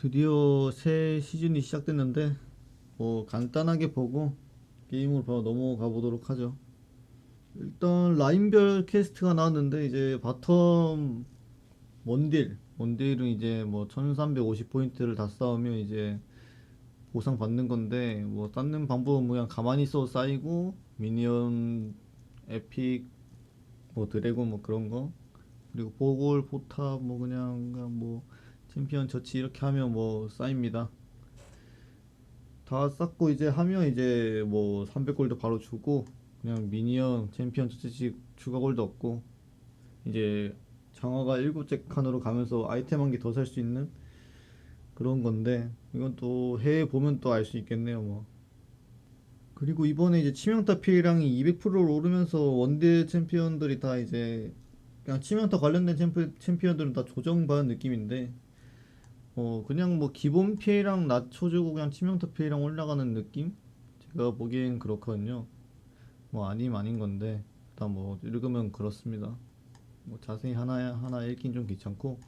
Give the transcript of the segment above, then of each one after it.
드디어 새 시즌이 시작됐는데 뭐 간단하게 보고 게임으로 바로 넘어가 보도록 하죠. 일단 라인별 퀘스트가 나왔는데 이제 바텀 원딜 원딜은 이제 뭐 1350포인트를 다 쌓으면 이제 보상 받는 건데 뭐 쌓는 방법은 뭐 그냥 가만히 있어도 쌓이고 미니언 에픽 뭐 드래곤 뭐 그런 거 그리고 보골 포탑 뭐 그냥, 그냥 뭐 챔피언 저치 이렇게 하면 뭐 쌓입니다. 다 쌓고 이제 하면 이제 뭐 300골드 바로 주고 그냥 미니언 챔피언 저치 추가 골드 얻고 이제 장화가 7째 칸으로 가면서 아이템 한 개 더 살 수 있는 그런 건데 이건 또 해외 보면 또 알 수 있겠네요 뭐 그리고 이번에 이제 치명타 피해량이 200%로 오르면서 원딜 챔피언들이 다 이제 그냥 치명타 관련된 챔피, 챔피언들은 다 조정받은 느낌인데 어 그냥 뭐 기본 피해량 낮춰주고 그냥 치명타 피해량 올라가는 느낌? 제가 보기엔 그렇거든요 뭐 아니면 아닌 건데 일단 뭐 읽으면 그렇습니다 뭐 자세히 하나 하나 읽긴 좀 귀찮고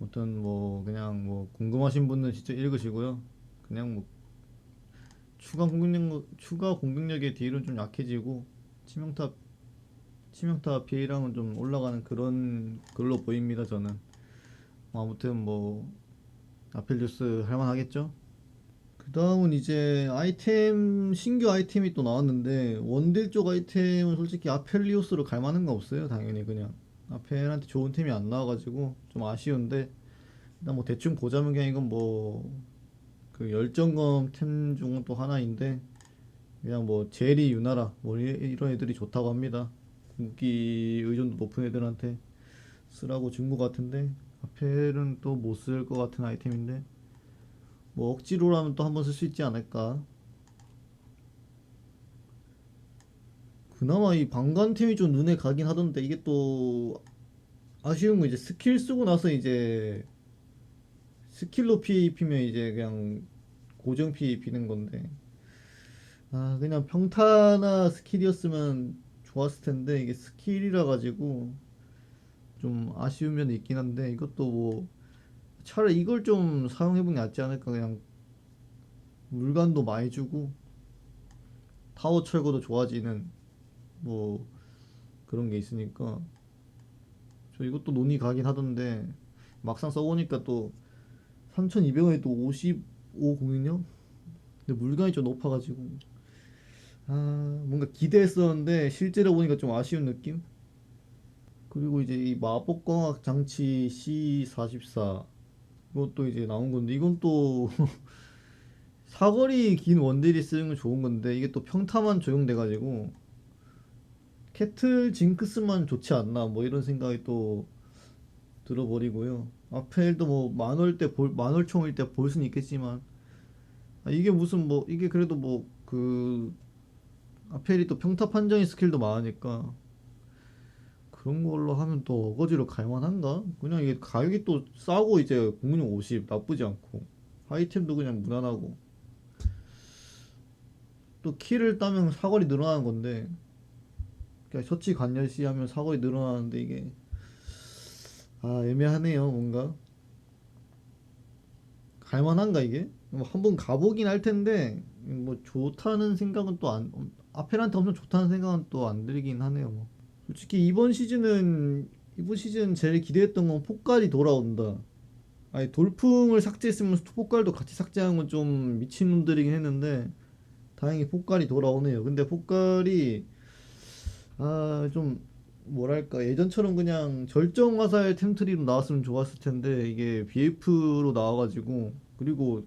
아무튼 뭐 그냥 뭐 궁금하신 분은 직접 읽으시고요. 그냥 뭐 추가 공격력 추가 공격력의 딜은 좀 약해지고 치명타 치명타 피해량은 좀 올라가는 그런 걸로 보입니다. 저는 뭐 아무튼 뭐 아펠리우스 할만하겠죠? 그 다음은 이제 아이템 신규 아이템이 또 나왔는데 원딜 쪽 아이템은 솔직히 아펠리오스로 갈 만한 거 없어요 당연히 그냥 아펠한테 좋은 템이 안 나와가지고 좀 아쉬운데 일단 뭐 대충 보자면 그냥 이건 뭐 그 열정검 템 중은 또 하나인데 그냥 뭐 제리 유나라 뭐 이- 이런 애들이 좋다고 합니다 궁기 의존도 높은 애들한테 쓰라고 준 것 같은데 아펠은 또 못 쓸 것 같은 아이템인데 뭐 억지로라면 또 한번 쓸 수 있지 않을까. 그나마 이 방관템이 좀 눈에 가긴 하던데 이게 또 아쉬운 건 이제 스킬 쓰고 나서 이제 스킬로 입히면 이제 그냥 고정 입히는 건데 아 그냥 평타나 스킬이었으면 좋았을 텐데 이게 스킬이라 가지고 좀 아쉬운 면이 있긴 한데 이것도 뭐 차라리 이걸 좀 사용해보는 게 낫지 않을까 그냥 물간도 많이 주고 타워 철거도 좋아지는 뭐 그런 게 있으니까 저 이것도 논의 가긴 하던데 막상 써보니까 또 3200원에 또 55 공인력? 근데 물간이 좀 높아가지고 아 뭔가 기대했었는데 실제로 보니까 좀 아쉬운 느낌? 그리고 이제 이 마법광학 장치 C44 이것도 이제 나온 건데 이건 또 사거리 긴 원딜이 쓰는 건 좋은 건데 이게 또 평타만 적용돼 가지고 캐틀 징크스만 좋지 않나 뭐 이런 생각이 또 들어버리고요. 아펠도 뭐 만월 때 볼, 만월총일 때 볼 수는 있겠지만 아, 이게 무슨 뭐 이게 그래도 뭐 그 아펠이 또 평타 판정의 스킬도 많으니까 그런 걸로 하면 또 어거지로 갈만한가? 그냥 이게 가격이 또 싸고 이제 공룡 50 나쁘지 않고 아이템도 그냥 무난하고 또 키를 따면 사거리 늘어나는 건데 그냥 셔츠 관열시 하면 사거리 늘어나는데 이게 아 애매하네요 뭔가 갈만한가 이게? 뭐 한번 가보긴 할 텐데 뭐 좋다는 생각은 또 안 아펠한테 엄청 좋다는 생각은 또 안 들긴 하네요 뭐. 솔직히 이번 시즌은 이번 시즌 제일 기대했던 건 폭갈이 돌아온다. 아니 돌풍을 삭제했으면 폭갈도 같이 삭제하는 건좀 미친놈들이긴 했는데 다행히 폭갈이 돌아오네요. 근데 폭갈이 아 좀 뭐랄까 예전처럼 그냥 절정 화살 템트리로 나왔으면 좋았을 텐데 이게 BF로 나와가지고 그리고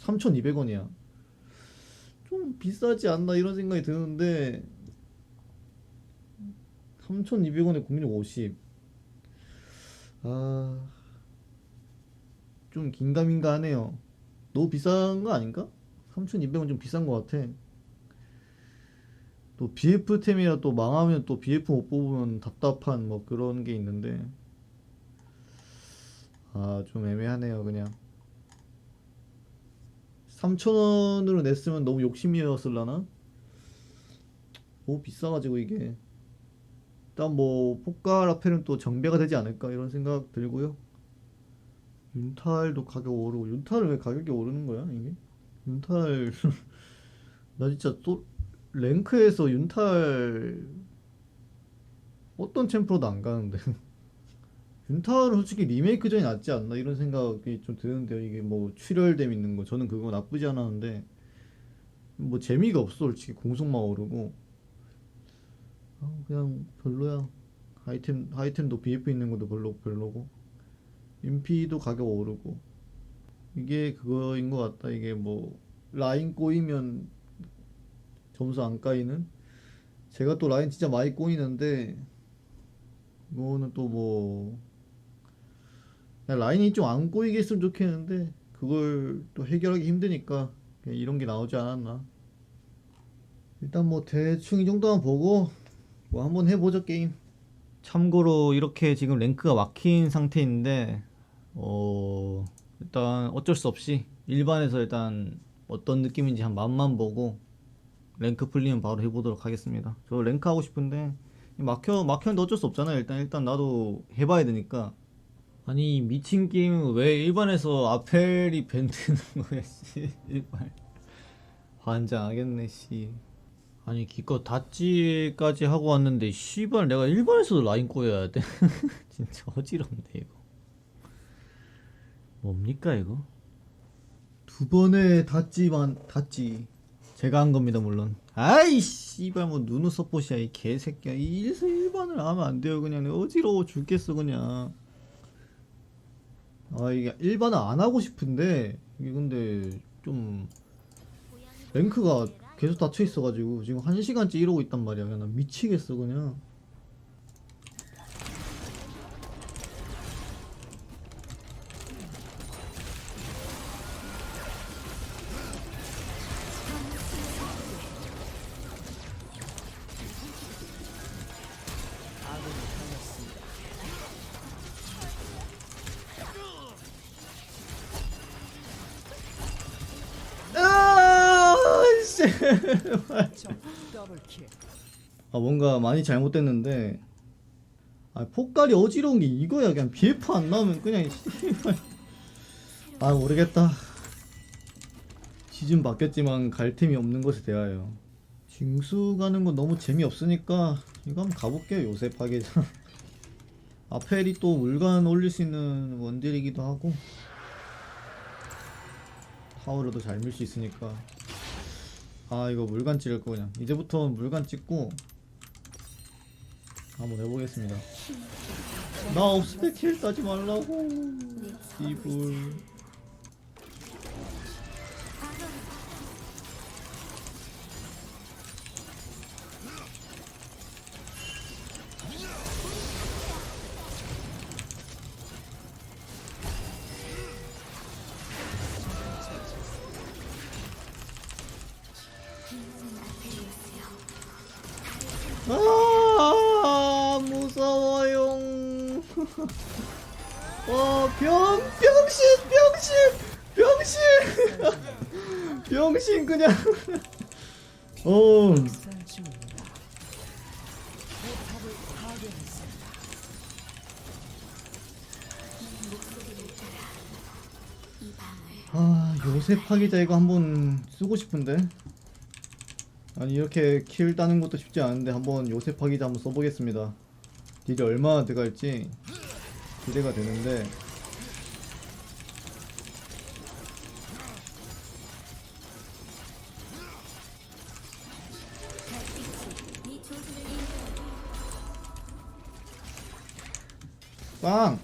3,200원이야. 좀 비싸지 않나 이런 생각이 드는데 3,200원에 국민력 50. 아, 좀 긴가민가 하네요. 너무 비싼 거 아닌가? 3,200원 좀 비싼 거 같아. 또 BF템이라 또 망하면 또 BF 못 뽑으면 답답한 뭐 그런 게 있는데. 아, 좀 애매하네요, 그냥. 3,000원으로 냈으면 너무 욕심이었을라나? 너무 비싸가지고 이게. 일단 뭐 폭발 앞에는 또 정배가 되지 않을까 이런 생각 들고요. 윤탈도 가격 오르고 윤탈은 왜 가격이 오르는 거야 이게? 윤탈 나 진짜 또 랭크에서 윤탈 어떤 챔프로도 안 가는데 윤탈은 솔직히 리메이크전이 낫지 않나 이런 생각이 좀 드는데요 이게 뭐 출혈됨 있는 거 저는 그거 나쁘지 않았는데 뭐 재미가 없어 솔직히 공속만 오르고 아, 그냥 별로야. 아이템 아이템도 BF 있는 것도 별로 별로고. 인피도 가격 오르고. 이게 그거인 것 같다. 이게 뭐 라인 꼬이면 점수 안 까이는? 제가 또 라인 진짜 많이 꼬이는데 이거는 또뭐 라인이 좀 안 꼬이게 했으면 좋겠는데 그걸 또 해결하기 힘드니까 이런 게 나오지 않았나. 일단 뭐 대충 이 정도만 보고 뭐 한번 해보죠 게임 참고로 이렇게 지금 랭크가 막힌 상태인데 어 일단 어쩔 수 없이 일반에서 일단 어떤 느낌인지 한 맛만 보고 랭크 풀리면 바로 해보도록 하겠습니다. 저 랭크 하고 싶은데 막혀 막혔는데 어쩔 수 없잖아요. 일단 일단 나도 해봐야 되니까. 아니 미친 게임 왜 일반에서 아펠이 밴드는 거야? 씨 일반 환장하겠네 씨. 아니 기껏 다찌까지 하고 왔는데 씨발 내가 일반에서도 라인 꼬여야 돼. 진짜 어지럽네 이거. 뭡니까 이거? 두 번의 닷지만 닷지 제가 한 겁니다 물론 아이 씨발 뭐 누누 서폿이야 이 개새끼야 이 일서 일반을 하면 안 돼요 그냥 어지러워 죽겠어 그냥 아 이게 일반을 안 하고 싶은데 이게 근데 좀 랭크가 계속 닫혀 있어가지고 지금 한 시간째 이러고 있단 말이야. 그냥 나 미치겠어 그냥 아 뭔가 많이 잘못됐는데. 아 폭갈이 어지러운 게 이거야. 그냥 BF 안 나오면 그냥 아 모르겠다. 시즌 바뀌었지만 갈 템이 없는 것에 대하여. 징수 가는 건 너무 재미없으니까 이거 한번 가볼게요 요새 파괴자. 아펠이 또 물간 올릴 수 있는 원딜이기도 하고. 타워로도 잘 밀 수 있으니까 아 이거 물간 찍을 거 그냥. 이제부터 물간 찍고 한번 해보겠습니다. 나 없을 때 킬 따지 말라고. 이불 그냥 어 아, 요새 파기자 이거 한번 쓰고 싶은데. 아니, 이렇게 킬 따는 것도 쉽지 않은데 한번 요새 파기자 한번 써보겠습니다. 딜이 얼마나 들어갈지 기대가 되는데. 빵!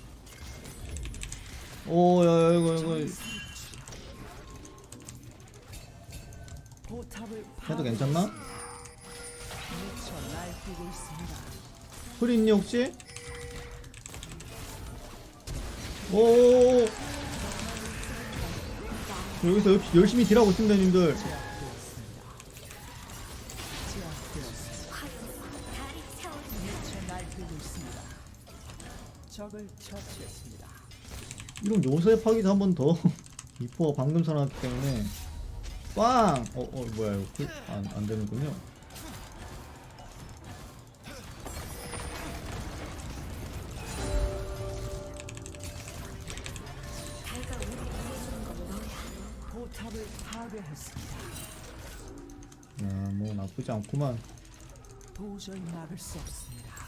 오, 야, 야, 이거, 이거. 해도 괜찮나? 풀 있니 혹시? 오 여기서 역- 열심히 딜하고 있습니다 님들 이런 요새 파기도 한 번더 이포가 방금 살아났기 때문에 빵! 어, 어 뭐야 이거 풀? 안, 안 되는군요 포탑을 파괴했습니다. 야, 뭐 나쁘지 않구만. 도저히 막을 수 없습니다.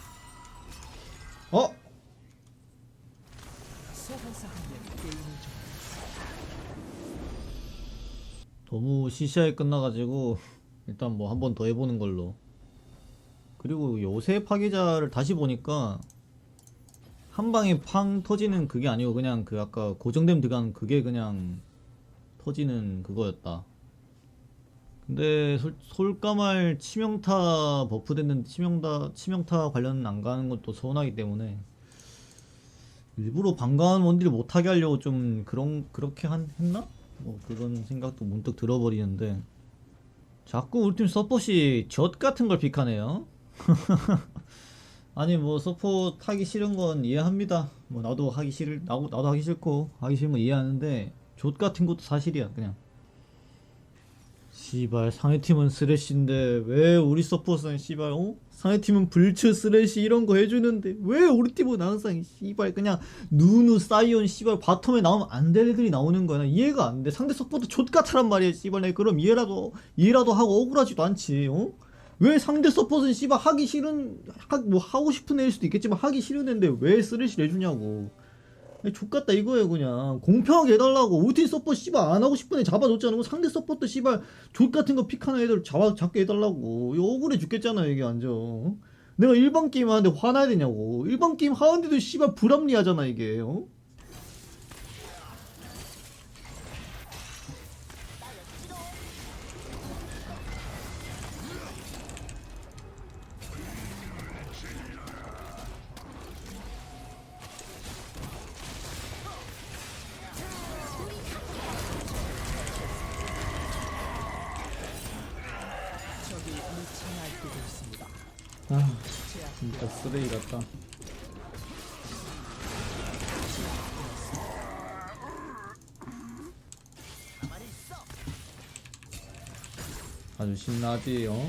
너무 시시하게 끝나가지고 일단 뭐 한 번 더 해보는 걸로. 그리고 요새 파괴자를 다시 보니까 한 방에 팡 터지는 그게 아니고 그냥 그 아까 고정됨 들어간 그게 그냥 터지는 그거였다. 근데 솔, 솔까말 치명타 버프 됐는데 치명타 치명타 관련 안 가는 것도 서운하기 때문에 일부러 반가운 원딜 못하게 하려고 좀 그런 그렇게 한, 했나? 뭐 그런 생각도 문득 들어버리는데 자꾸 우리 팀 서폿이 젖 같은 걸 픽하네요. 아니 뭐 서포트 하기 싫은 건 이해합니다. 뭐 나도 하기 싫을 나도 나도 하기 싫고 하기 건 이해하는데 젖 같은 것도 사실이야 그냥. 씨발 상해팀은 쓰레쉬인데 왜 우리 서포트는 씨발 어? 상해팀은 불츠 쓰레쉬 이런 거 해주는데 왜 우리 팀은 항상 씨발 그냥 누누 사이온 씨발 바텀에 나오면 안 될 애들이 나오는 거야 나 이해가 안돼 상대 서포트 족같아란 말이야 씨발 내 그럼 이해라도 이해라도 하고 억울하지도 않지 어? 왜 상대 서포트는 씨발 하기 싫은 하, 뭐 하고 싶은 애일 수도 있겠지만 하기 싫은 애인데 왜 쓰레쉬 내주냐고 족같다 이거예요 그냥. 공평하게 해달라고. 팀 서포트 씨발 안 하고 싶은 애 잡아줬잖아 상대 서포트 씨발 족같은 거 픽하는 애들 잡아 잡게 해달라고. 이거 억울해 죽겠잖아 이게 완전. 내가 일반 게임 하는데 화나야 되냐고. 일반 게임 하는데도 씨발 불합리하잖아 이게. 어? 진짜 쓰레기 같다 아주 신나지 어?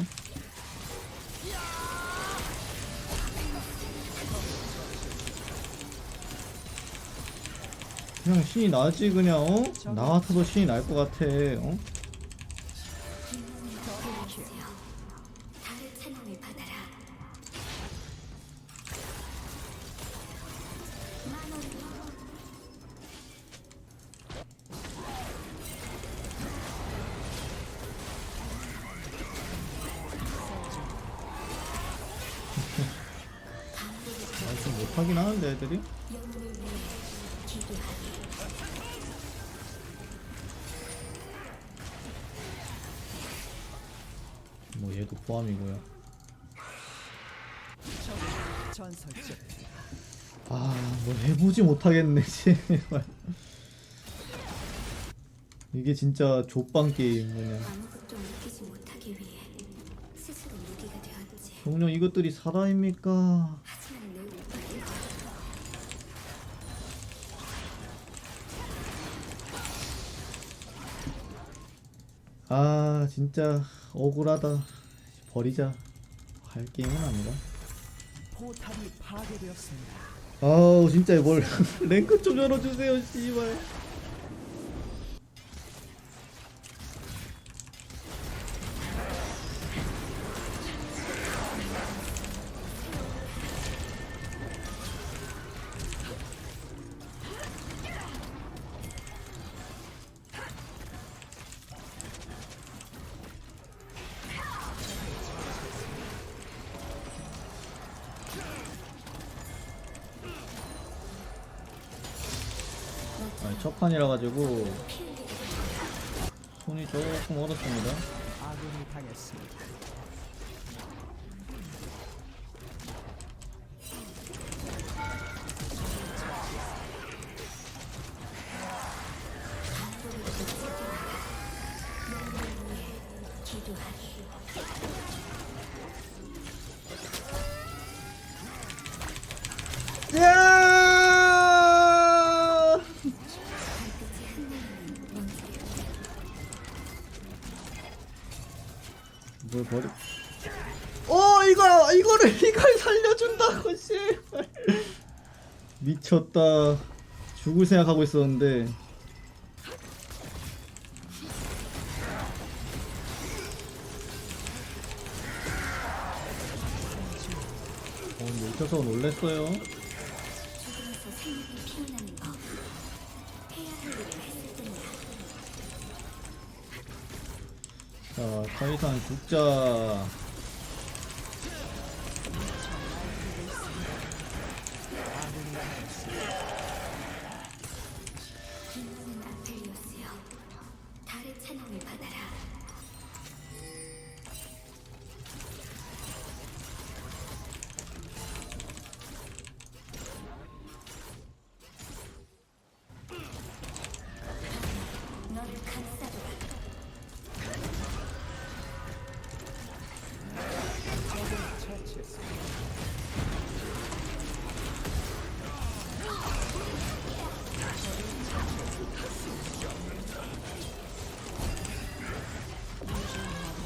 그냥 신이 나지 그냥 어? 나 같아도 신이 날 것 같아 어? 뭐 얘도 포함이고요 아, 뭐 해보지 못하겠네, 제발. 이게 진짜 족방 게임 그냥. 정녕 이것들이 사람입니까? 아, 진짜 억울하다. 버리자. 할 게임은 아니다. 포탑이 파괴되었습니다. 아우, 진짜 뭘 랭크 좀 열어주세요, 씨발. 첫 판이라 가지고 손이 조금 얼었습니다. 아군이 당했습니다. 미쳤다. 죽을 생각하고 있었는데. 어, 미쳐서 놀랬어요. 자, 더 이상 국자.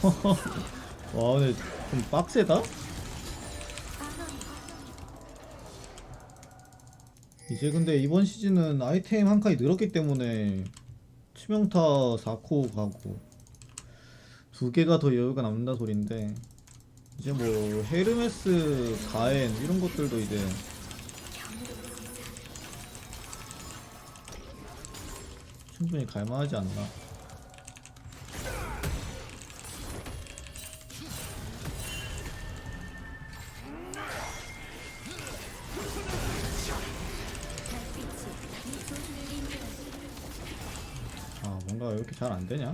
와, 근데 좀 빡세다? 이제 근데 이번 시즌은 아이템 한 칸이 늘었기 때문에 치명타 4코 가고 두 개가 더 여유가 남는다 소린데 이제 뭐 헤르메스, 가엔 이런 것들도 이제 충분히 갈만하지 않나 뭔가 왜 이렇게 잘 안 되냐?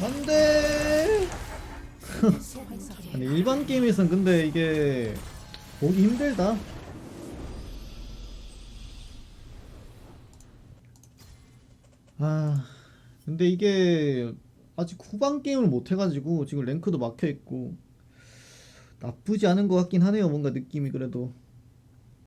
안돼. 아니 일반 게임에선 근데 이게 보기 힘들다. 아 근데 이게 아직 후반 게임을 못 해가지고 지금 랭크도 막혀 있고 나쁘지 않은 것 같긴 하네요. 뭔가 느낌이 그래도